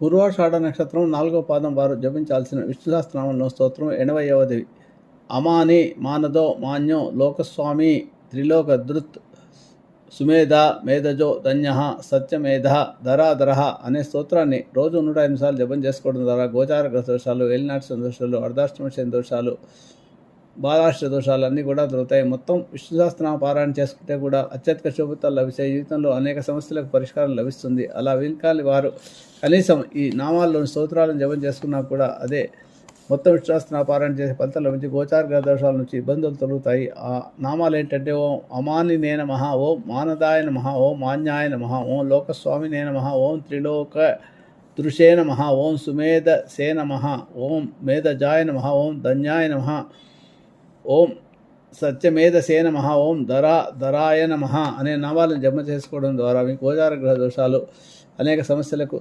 పూర్వాషాఢ నక్షత్రం నాలుగో పాదం వారు జపించాల్సిన విష్ణు సహస్రనామంలో స్తోత్రం ఎనభైవది అమాని మానదో మాన్యో లోకస్వామి త్రిలోక దృత్ సుమేధ మేధజో ధన్య సత్యమేధ ధరాధర అనే స్తోత్రాన్ని రోజు నూట ఎనిమిది సార్లు జపం చేసుకోవడం ద్వారా గోచార దోషాలు ఏలినాటి దోషాలు అర్ధాష్టమ దోషాలు బాలాష్ట దోషాలు అన్నీ కూడా దొరుకుతాయి. మొత్తం విష్ణు సహస్రనామ పారాయణ చేసుకుంటే కూడా అత్యధిక శుభతాలు లభిస్తాయి. జీవితంలో అనేక సమస్యలకు పరిష్కారం లభిస్తుంది. అలా వినకాలి వారు కనీసం ఈ నామాల్లోని స్తోత్రాలను జపం చేసుకున్నా కూడా అదే మొత్తం విశ్వాసన పారాయణ చేసే ఫలితాల నుంచి గోచార దోషాల నుంచి ఇబ్బందులు తొలుగుతాయి. ఆ నామాలు ఏంటంటే ఓం అమాని నేన మహా ఓం మానదాయ మహా ఓం మాన్యాయ మహా ఓం లోకస్వామి నేన మహా ఓం త్రిలోక దృశే మహా ఓం సుమేధ సే మహా ఓం మేధజాయ నమః ఓం ధన్యాయ నమః ఓం సత్యమేధసేన మహా ఓం ధరా ధరాయ నమ అనే నామాలను జమ చేసుకోవడం ద్వారా మీ గోచార గ్రహ దోషాలు అనేక సమస్యలకు